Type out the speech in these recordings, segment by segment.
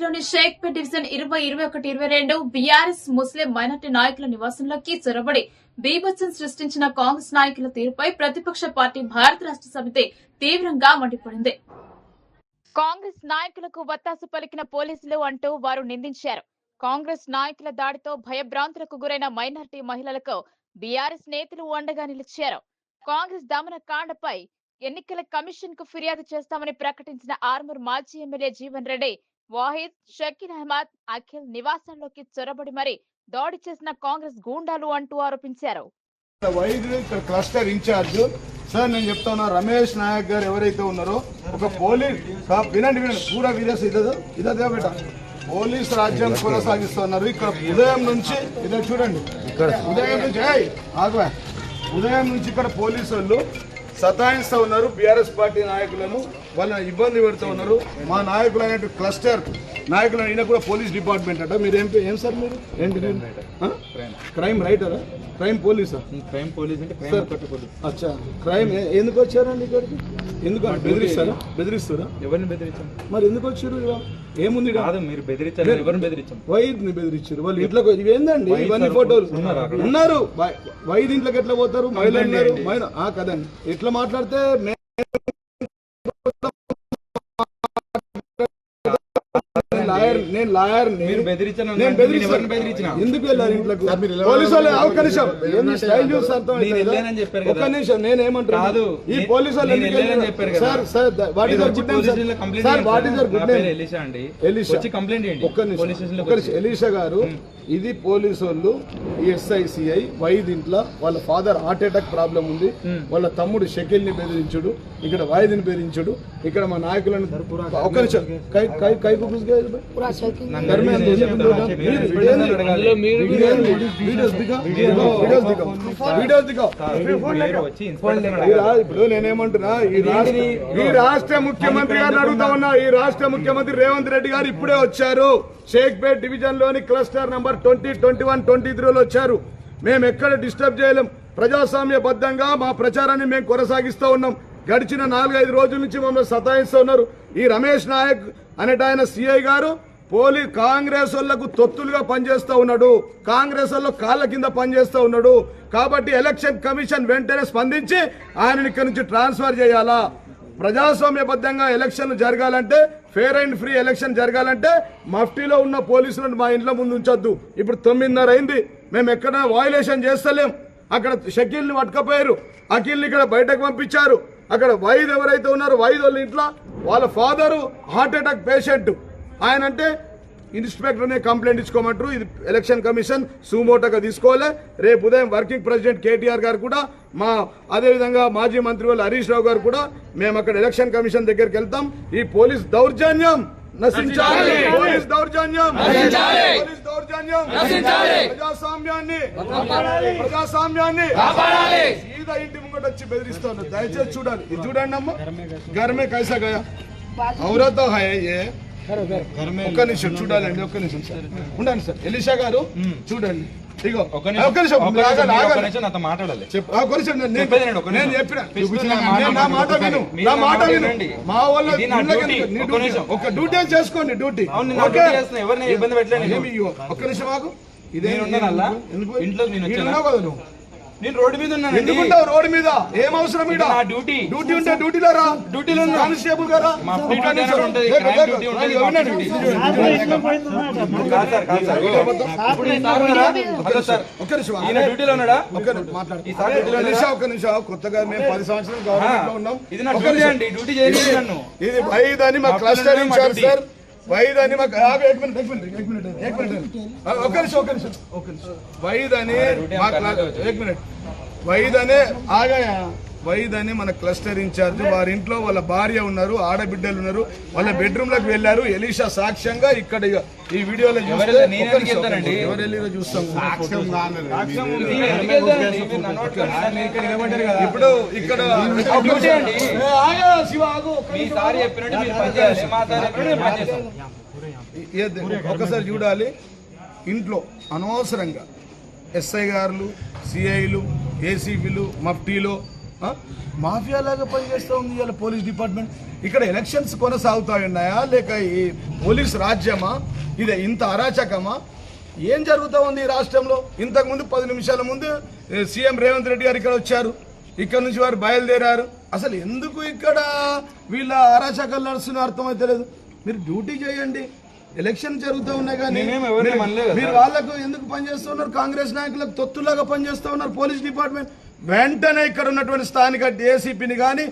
లోని షేక్పేట్ డివిజన్ ఇరవై ఇరవై ఒకటి ఇరవై రెండు బీఆర్ఎస్ ముస్లిం మైనార్టీ నాయకుల నివాసంలోకి చొరబడి బీభత్సం సృష్టించిన కాంగ్రెస్ నాయకుల తీరుపై ప్రతిపక్ష పార్టీ భారత రాష్ట్ర సమితి తీవ్రంగా మండిపడింది. కాంగ్రెస్ నాయకులకు వత్తాసు పలికిన పోలీసులు అంటూ వారు నిందించారు. కాంగ్రెస్ నాయకుల దాడితో భయభ్రాంతులకు గురైన మైనార్టీ మహిళలకు బీఆర్ఎస్ నేతలు అండగా నిలిచారు. కాంగ్రెస్ దమన కాండపై ఎన్నికల కమిషన్కు ఫిర్యాదు చేస్తామని ప్రకటించిన ఆర్మూర్ మాజీ ఎమ్మెల్యే జీవన్ రెడ్డి వాహిద్ షకీల్ అహ్మద్ అఖిల్ నివాసంలోకి చొరబడి మరి దాడి చేసిన కాంగ్రెస్ గూండాలు అంటూ ఆరోపించారు. వైద్యులు ఇక్కడ క్లస్టర్ ఇన్ఛార్జ్ సార్ నేను చెప్తా ఉన్నా రమేష్ నాయక్ గారు ఎవరైతే ఉన్నారో ఒక పోలీస్ వినండి వినండి పూరా వీడియోస్ ఇదో ఇదే బేట. పోలీస్ రాజ్యం కొనసాగిస్తున్నారు. ఇక్కడ ఉదయం నుంచి ఇదే చూడండి ఉదయం నుంచి ఏయ్, ఆగువా. ఉదయం నుంచి ఇక్కడ పోలీసు వాళ్ళు సతాయిస్తూ ఉన్నారు. బీఆర్ఎస్ పార్టీ నాయకులను వాళ్ళని ఇబ్బంది పెడుతూ ఉన్నారు. మా నాయకులు అనేటు క్లస్టర్ నాయకులు ఈయన కూడా పోలీస్ డిపార్ట్మెంట్ అట. మీరు ఏం ఏం సార్ మీరు? ఏంటి క్రైమ్ రైటరా క్రైమ్ పోలీసా క్రైమ్ పోలీస్ అంటే అచ్చా. క్రైమ్ ఎందుకు వచ్చారండి ఇక్కడికి? ఎందుకు బెదిరిస్తారా? బెదిరిస్తారా? ఎవరిని బెదిరించాం? మరి ఎందుకు వచ్చారు ఇక? ఏముంది? కాదు మీరు బెదిరించారు ఎవరిని బెదిరించాం వైద్యుని బెదిరించారు వాళ్ళు ఇంట్లోకి ఇవి ఏందండి ఇవన్నీ ఫోటోలు. ఉన్నారు వై- వైద్య ఇంట్లోకి ఎట్లా పోతారు? ఉన్నారు. మహిళ ఆ కదండి. ఎట్లా మాట్లాడితే నేను లాయర్ నేను లాయర్ బెదిరించాను నేను బెదిరిస్తాను బెదిరించిన? ఎందుకు వెళ్ళారు ఇంట్లోకి? పోలీసు వాళ్ళు ఒక్క నిమిషం. ఏంది స్టైల్ చూసి అర్థం. ఒక్క నిమిషం నేను ఏమంటున్నా కాదు. ఈ పోలీసు వాళ్ళు ఎందుకు? చెప్పారు కదా. Sir what is good name what is good name Elisha అండి. ఎలీషా. వచ్చి కంప్లైంట్ చేయండి. ఒక్క నిమిషం. పోలీస్ స్టేషన్లో ఒక్క నిమిషం. ఎలీషా గారు ఇది పోలీసు వాళ్ళు ఈ ఎస్ఐసిఐ వైద్ ఇంట్లో వాళ్ళ ఫాదర్ హార్ట్ అటాక్ ప్రాబ్లం ఉంది. వాళ్ళ తమ్ముడు షకిల్ని బెదిరించుడు ఇక్కడ వాయిదిని బెదిరించుడు ఇక్కడ మా నాయకులను ఒక్క నిమిషం. కై కై కై కుకుస్ గే घर में अंदर వీడియోస్ దిగా వీడియోస్ దిగా వీడియోస్ దిగా మీరు వచ్చి ఇన్స్పెక్టర్ ఈ రా- ఇప్పుడు నేనేమంటున్నా ఈ రాష్ట్ర ఈ రాష్ట్ర ముఖ్యమంత్రి గారిని అడుగుతా ఉన్నా ఈ రాష్ట్ర ముఖ్యమంత్రి రేవంత్ రెడ్డి గారు ఇప్పుడే వచ్చారు షేక్పేట్ డివిజన్ లోని cluster number twenty twenty one twenty త్రీలో వచ్చారు మేము ఎక్కడ డిస్టర్బ్ చేయలేం ప్రజాస్వామ్యబద్ధంగా మా ప్రచారాన్ని మేము కొనసాగిస్తూ ఉన్నాం గడిచిన నాలుగైదు రోజుల నుంచి మమ్మల్ని సతాయిస్తూ ఉన్నారు. ఈ రమేష్ నాయక్ అనేట ఆయన సిఐ గారు పోలీ కాంగ్రెస్ వాళ్ళకు తొత్తులుగా పనిచేస్తూ ఉన్నాడు. కాంగ్రెస్ వాళ్ళు కాళ్ళ కింద పనిచేస్తూ ఉన్నాడు. కాబట్టి ఎలక్షన్ కమిషన్ వెంటనే స్పందించి ఆయనని ఇక్కడి నుంచి ట్రాన్స్ఫర్ చేయాలా? ప్రజాస్వామ్యబద్ధంగా ఎలక్షన్లు జరగాలంటే ఫేర్ అండ్ ఫ్రీ ఎలక్షన్ జరగాలంటే మఫ్టీలో ఉన్న పోలీసులను మా ఇంట్లో ముందు ఉంచొద్దు. ఇప్పుడు తొమ్మిదిన్నర అయింది. మేము ఎక్కడ వాయులేషన్ చేస్తలేం. అక్కడ షకీల్ని పట్టుకపోయారు. అఖిల్ని ఇక్కడ బయటకు పంపించారు. అక్కడ వైద్ ఎవరైతే ఉన్నారో వైద్ వాళ్ళ ఇంట్లో వాళ్ళ ఫాదరు హార్ట్ అటాక్ పేషెంట్. ఆయన అంటే ఇన్స్పెక్టర్నే కంప్లైంట్ ఇచ్చుకోమంటారు. ఇది ఎలక్షన్ కమిషన్ సుమోటోగా తీసుకోవాలి. రేపు ఉదయం వర్కింగ్ ప్రెసిడెంట్ కేటీఆర్ గారు కూడా మా అదేవిధంగా మాజీ మంత్రి వాళ్ళు హరీష్ రావు గారు కూడా మేము అక్కడ ఎలక్షన్ కమిషన్ దగ్గరికి వెళ్తాం. ఈ పోలీస్ దౌర్జన్యం నశించాలి. పోలీస్ దౌర్జన్యం. పోలీస్ దౌర్జన్యం. ప్రజాస్వామ్యాన్ని. ప్రజాస్వామ్యాన్ని. సీదా ఇంటి ముంగట వచ్చి బెదిరిస్తాను దయచేసి చూడాలి ఇది చూడండి అమ్మ. గర్మే కైసా గయా? ఔరతో హై ఏ ఒక్క నిమిషం చూడాలండి ఒక్క నిమిషం సార్. ఉండండి సార్. ఎలిషా గారు చూడండి. డ్యూటీ. చేసుకోండి డ్యూటీ. ఒక్క నిమిషం ఆగు. ఇదే? ఇంట్లో నేను నేను రోడ్డు మీద ఉన్నానండి. ఎందుకుంటావు రోడ్డు మీద? ఏం అవసరం నా డ్యూటీ. డ్యూటీ ఉంటే డ్యూటీలో రా. డ్యూటీలో. కానిస్టేబుల్ గారా? డ్యూటీలో ఉన్నాడా? ఒక్క నిమిషం. కొత్తగా మేము పది సంవత్సరాలు గవర్నమెంట్లో ఉన్నాం. ఇది డ్యూటీ చేయండి ఇది అని మా క్లస్టర్ ఇన్ఛార్జ్. సార్ వైదని అని మా నిమిషం ఒక నిమిషం ఒక్క నిమిషం. మినిట్. వైద్ ఆగాయా? వైద్ అని మన క్లస్టర్ ఇన్ఛార్జ్ వారి ఇంట్లో వాళ్ళ భార్య ఉన్నారు ఆడబిడ్డలు ఉన్నారు. వాళ్ళ బెడ్రూమ్లకు వెళ్ళారు. ఎలీషా సాక్ష్యంగా ఇక్కడ ఇక ఈ వీడియోలో చూస్తే. ఇప్పుడు ఇక్కడ? ఒకసారి చూడాలి. ఇంట్లో అనవసరంగా ఎస్ఐ గారులు సిఐలు ఏసీబీలు మఫ్టీలు? మాఫియా లాగా పనిచేస్తూ ఉంది ఇవాళ పోలీస్ డిపార్ట్మెంట్. ఇక్కడ ఎలక్షన్స్ కొనసాగుతా ఉన్నాయా లేక ఈ పోలీస్ రాజ్యమా? ఇది ఇంత అరాచకమా? ఏం జరుగుతూ ఉంది ఈ రాష్ట్రంలో? ఇంతకు ముందు పది నిమిషాల ముందు సీఎం రేవంత్ రెడ్డి గారు ఇక్కడ వచ్చారు. ఇక్కడ నుంచి వారు బయలుదేరారు. అసలు ఎందుకు ఇక్కడ వీళ్ళ అరాచకాలు నడుస్తున్న అర్థమైతే లేదు. మీరు డ్యూటీ చేయండి. ఎలక్షన్ జరుగుతూ ఉన్నాయి కానీ మీరు- వాళ్ళకు ఎందుకు పనిచేస్తున్నారు కాంగ్రెస్ నాయకులకు తొత్తులాగా పనిచేస్తూ ఉన్నారు పోలీస్ డిపార్ట్మెంట్. వెంటనే ఇక్కడ ఉన్నటువంటి స్థానిక ఏసీపీని కానీ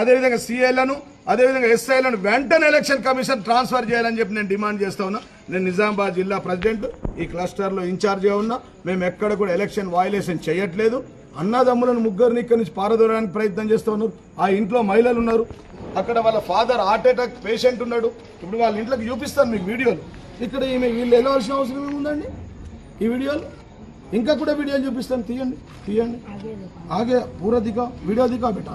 అదేవిధంగా సిఐలను అదేవిధంగా ఎస్ఐలను వెంటనే ఎలక్షన్ కమిషన్ ట్రాన్స్ఫర్ చేయాలని చెప్పి నేను డిమాండ్ చేస్తా ఉన్నా. నేను నిజామాబాద్ జిల్లా ప్రెసిడెంట్ ఈ క్లస్టర్లో ఇన్ఛార్జ్గా ఉన్నా. మేము ఎక్కడ కూడా ఎలక్షన్ వాయులేషన్ చేయట్లేదు. అన్నదమ్ములను ముగ్గురిని ఇక్కడి నుంచి పారదోలడానికి ప్రయత్నం చేస్తూ ఉన్నారు. ఆ ఇంట్లో మహిళలు ఉన్నారు. అక్కడ వాళ్ళ ఫాదర్ హార్ట్ అటాక్ పేషెంట్ ఉన్నాడు. ఇప్పుడు వాళ్ళ ఇంట్లోకి చూపిస్తాను మీకు వీడియోలు. ఇక్కడ ఈమె వీళ్ళు వెళ్ళవలసిన అవసరం ఏముందండి? ఈ వీడియోలు? ఇంకా కూడా వీడియోలు చూపిస్తాను. తీయండి తీయండి. ఆగే పూర దిగా వీడియో దిగా బేటా.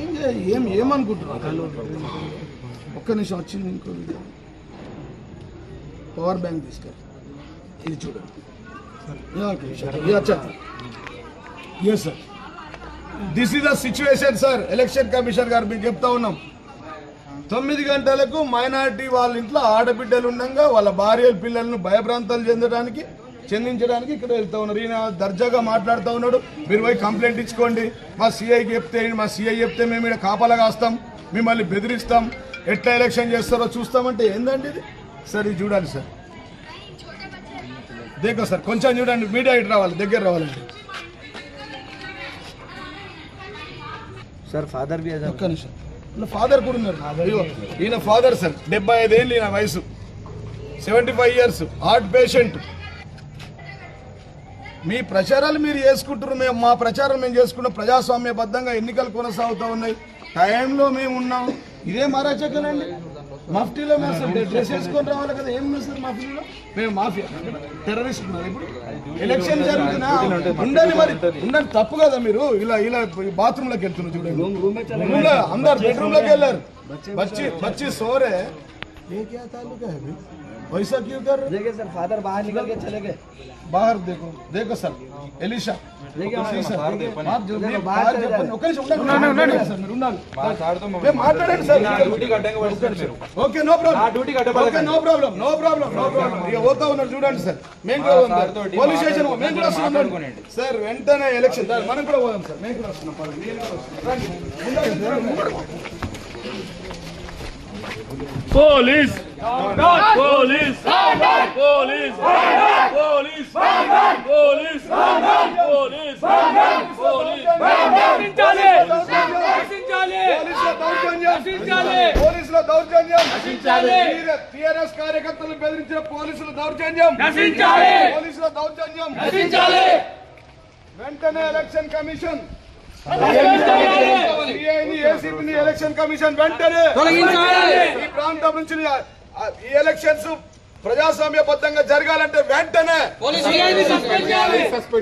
ఏం ఏం ఏమనుకుంటున్నారు ఒక్క నిమిషం వచ్చింది ఇంకో వీడియో. పవర్ బ్యాంక్ తీసుకెళ్ళి. ఇది చూడండి. Yes sir. This is the situation sir election commission గారు మీకు చెప్తా ఉన్నాం. తొమ్మిది గంటలకు మైనార్టీ వాళ్ళ ఇంట్లో ఆడబిడ్డలు ఉండగా వాళ్ళ భార్య పిల్లలను భయభ్రాంతాలు చెందడానికి చెందించడానికి ఇక్కడ వెళ్తా ఉన్నారు. ఈయన దర్జాగా మాట్లాడుతూ ఉన్నాడు. మీరు పోయి కంప్లైంట్ ఇచ్చుకోండి. మా సిఐ చెప్తే మా సిఐ చెప్తే మేము ఇక్కడ కాపలా కాస్తాం మిమ్మల్ని బెదిరిస్తాం. ఎట్లా ఎలక్షన్ చేస్తారో చూస్తామంటే ఏందండి ఇది? సార్ ఇది చూడాలి సార్. దేకో సార్ కొంచెం చూడండి. మీడియా ఇటు రావాలి దగ్గర రావాలండి. సార్ ఫాదర్ ఒక్క నిమిషం. ఫాదర్ కూడా ఉన్నారు. ఈయన ఫాదర్ సార్ డెబ్బై ఐదేళ్ళు ఈయన వయసు. Seventy five years heart patient. మీ ప్రచారాలు మీరు చేసుకుంటారు మేము మా ప్రచారం మేము చేసుకున్న ప్రజాస్వామ్యబద్ధంగా ఎన్నికలు కొనసాగుతూ ఉన్నాయి. టైంలో మేము ఉన్నాం. ఇదే మరాచకలండి మఫ్టీలో మేము డ్రెస్ వేసుకొని రావాలి కదా ఏం సార్ మఫ్టీలో? మేము మాఫియా టెర్రరిస్ట్ ఉన్నారు ఇప్పుడు. ఎలక్షన్ జరుగుతున్నా ఉండాలి మరి ఉండాలి తప్పు కదా మీరు? ఇలా ఇలా బాత్రూంలోకి వెళ్తున్నారు చూడండి. అందరు బెడ్రూమ్లోకి వెళ్ళారు. బచ్చి బచ్చి సోరే. ఏ క్యా తాలూకా वैसा क्यों कर रहे देखिए सर फादर बाहर निकल के चले गए बाहर देखो देखो सर एलिशा देखिए जी सर बाहर देखो। आप जो देखो, మీరు बाहर బాగా चले చెప్పండి. जाए। ఒక్క నిమిషం ఉండండి. ఉండండి సార్, మీరు ఉండాలి. మా సార్తో మా- మేము మాట్లాడండి సార్ నా డ్యూటీకి అడ్డంగా పడుతున్నారు మీరు. ఓకే నో ప్రాబ్లం నా డ్యూటీకి అడ్డపడకండి. Okay no problem no problem no problem ఇక పోతా ఉన్నారు చూడండి సార్ మేము కూడా మా ఉన్నాం. సార్ తోటి పోలీస్ స్టేషన్ మాట్లాడుకోండి. మేము కూడా వస్తున్నాం మాట్లాడుకోండి. సార్ వెంటనే ఎలక్షన్ సార్ మనం కూడా పోదాం సార్ మేము కూడా వస్తున్నాం పదండి. నేను కూడా వస్తున్నాను. రండి. ఉండండి, ఉండండి. Police! Police! Police! Police! Police! Police! Police! పోలీసుల దౌర్జన్యం టిఆర్ఎస్ కార్యకర్తలు బెదిరించిన పోలీసుల దౌర్జన్యం పోలీసుల దౌర్జన్యం వెంటనే ఎలక్షన్ కమిషన్ సిఐని ఏసీపీని ఎలక్షన్ కమిషన్ వెంటనే ఈ ప్రాంతం నుంచి ఈ ఎలక్షన్స్ ప్రజాస్వామ్యబద్ధంగా జరగాలంటే వెంటనే సస్పెండ్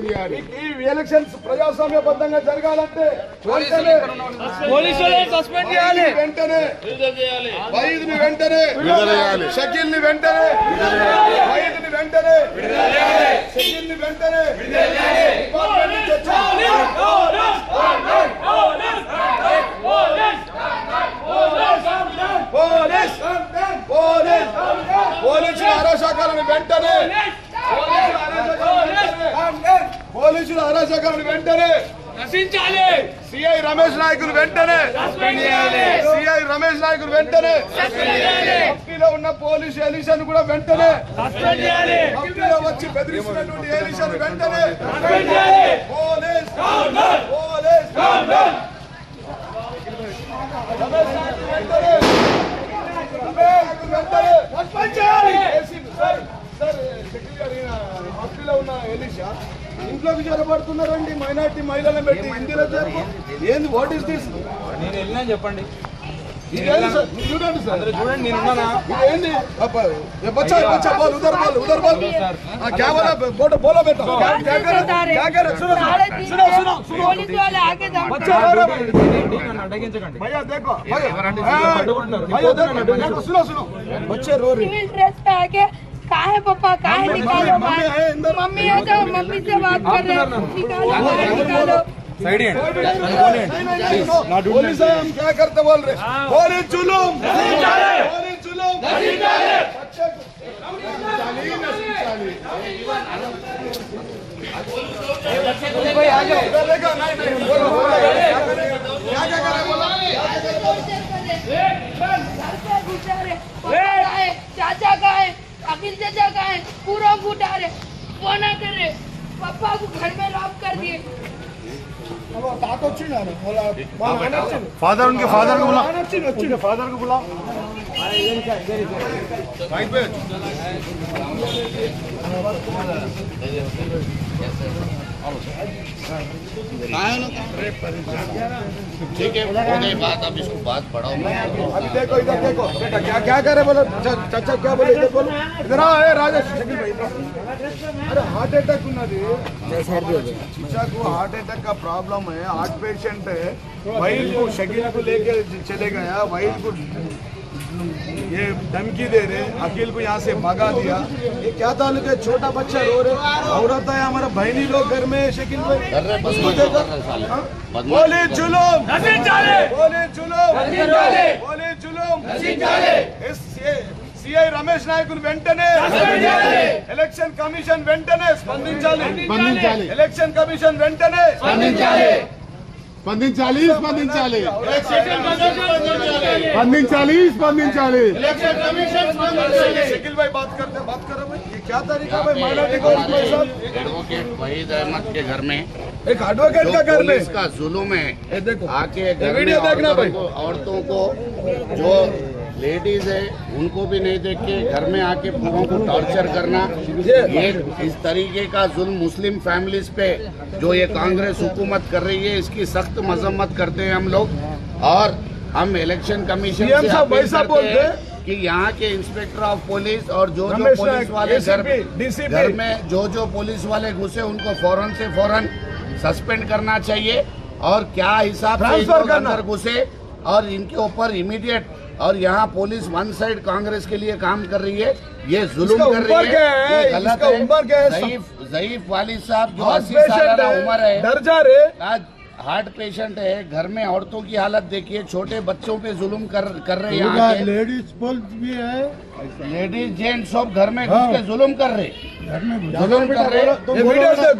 చేయాలి. ఈ ఎలక్షన్స్ ప్రజాస్వామ్యబద్ధంగా జరగాలంటే వెంటనే పోలీసులే సస్పెండ్ చేయాలి. వెంటనే వైద్యుని వెంటనే షకీల్ని వెంటనే వైద్యుని వెంటనే షకీల్ని వెంటనే డిపార్ట్మెంట్ నుంచి వచ్చి- పోలీస్ పోలీస్ పోలీసుల అరాచకాలను వెంటనే పోలీసుల అరాచకాలను వెంటనే నశించాలి సిఐ రమేష్ నాయకులు వెంటనే సిఐ రమేష్ నాయకులు వెంటనే మఫ్టీలో ఉన్న పోలీసు ఎలిషన్ కూడా వెంటనే మఫ్టీలో వచ్చి బెదిరిస్తున్నటువంటి ఎలిషన్ వెంటనే పోలీస్ పోలీస్ రమేష్ ఇంట్లోకి జరబడుతున్నారండి మైనార్టీ మహిళలను పెట్టి హిందీలో చెప్పు. ఏంది వాట్ ఇస్ దిస్ నేను వెళ్ళినా చెప్పండి. చూడండి సార్ చూడండి నేను ఉన్నానా ఇదేంది అబ్బా, ఏ బచ్చా ఏ బచ్చా బాల్ ఉదర్ బాల్ ఉదర్ బాల్ ఆ क्या वाला बोलो बोलो बेटा क्या क्या कर क्या कर सुनो सुनो सुनो सुनो पुलिस वाले आगे दौड़ बच्चा रो रहा है ఏంటి? నన్ను అడ్డగించకండి भैया देखो भैया भैया देखो देखो सुनो सुनो बच्चे रो रहे सिविल ड्रेस पे आके कहाँ है पापा कहाँ है निकालो बाहर मम्मी है तो मम्मी से बात कर रहे हैं निकालो साइड एंड अनकोनेंट पुलिस है हम क्या करते बोल रहे बोले जुलूम नहीं चले बोले जुलूम नहीं चले कोई आ जाओ नहीं नहीं क्या क्या करे बोला चाचा अखिल चाचा का है पूरा फूटा रे फोना को घर में लॉक कर दिए। తాత వచ్చిండు ఫాదర్ ఫాదర్ ఫాదర్ उनके फादर को बुला राइट पे ठीक है हो गई बात अब इसको बात बढ़ाओ अभी देखो इधर देखो बेटा क्या क्या करे बोलो चा- चाचा क्या बोले इधर बोलो इधर आओ ए राजेश शकील भाई इधर। अरे हार्ट अटैक ఉన్నది चाचा को हार्ट अटैक का प्रॉब्लम है हार्ट पेशेंट है वहील को शकील को लेके चले गया वहील को ये धमकी दे रहे अकील को यहाँ से भगा दिया ये क्या ताल्लुक है छोटा बच्चा रो रहे औरत है हमारा बहनी लोग घर में है, शकील भाई कर रहे उसको बदमाशी देखो कर रहे साले हाँ? बदमाशी बोले जुलूम चाले बोले जुलूम बोले जुलूम ఎస్ సిఐ రమేష్ నాయకులు వెంటనే ఎలక్షన్ కమిషన్ వెంటనే స్పందించాలి స్పందించాలి. ఎలక్షన్ కమిషన్ వెంటనే స్పందించాలి స్పందించాలి స్పందించాలి స్పందించాలి స్పందించాలి शकील भाई बात करते बात करो भाई ये क्या तरीका भाई माइनॉरिटी को भाई साहब एडवोकेट वहीद अहमद के घर में एक एडवोकेट जो का घर में पुलिस का जुलूम है ये देखो आके घर में वीडियो देखना औरतों भाई। को औरतों को जो लेडीज़ है उनको भी नहीं देख के घर में आके लोगों को टॉर्चर करना। ये इस तरीके का जुल्म मुस्लिम फैमिलीज़ पे जो ये कांग्रेस हुकूमत कर रही है इसकी सख्त मजम्मत करते हैं हम लोग। और हम इलेक्शन कमीशन से साहब बोलते हैं कि यहाँ के इंस्पेक्टर ऑफ़ पुलिस और जो जो पुलिस वाले घर घर में जो जो पुलिस वाले घुसे उनको फ़ौरन से फ़ौरन सस्पेंड करना चाहिए। और क्या हिसाब से घुसे और इनके ऊपर इमीडिएट और यहाँ पुलिस वन साइड कांग्रेस के लिए काम कर रही है ये जुल्म कर रही है है? ये गलत इसका उम्र क्या है? है जईफ जईफ वाली साहब जो अस्सी साल उम्र है है डर जा रहे आज हार्ट पेशेंट है घर में औरतों की हालत देखिए छोटे बच्चों पे जुल्म कर कर रहे हैं यहाँ लेडीज़ पुलिस भी है। लेडीज़ जेंट्स सब घर में घुस के जुल्म कर रहे जुल्म कर रहे ये वीडियो से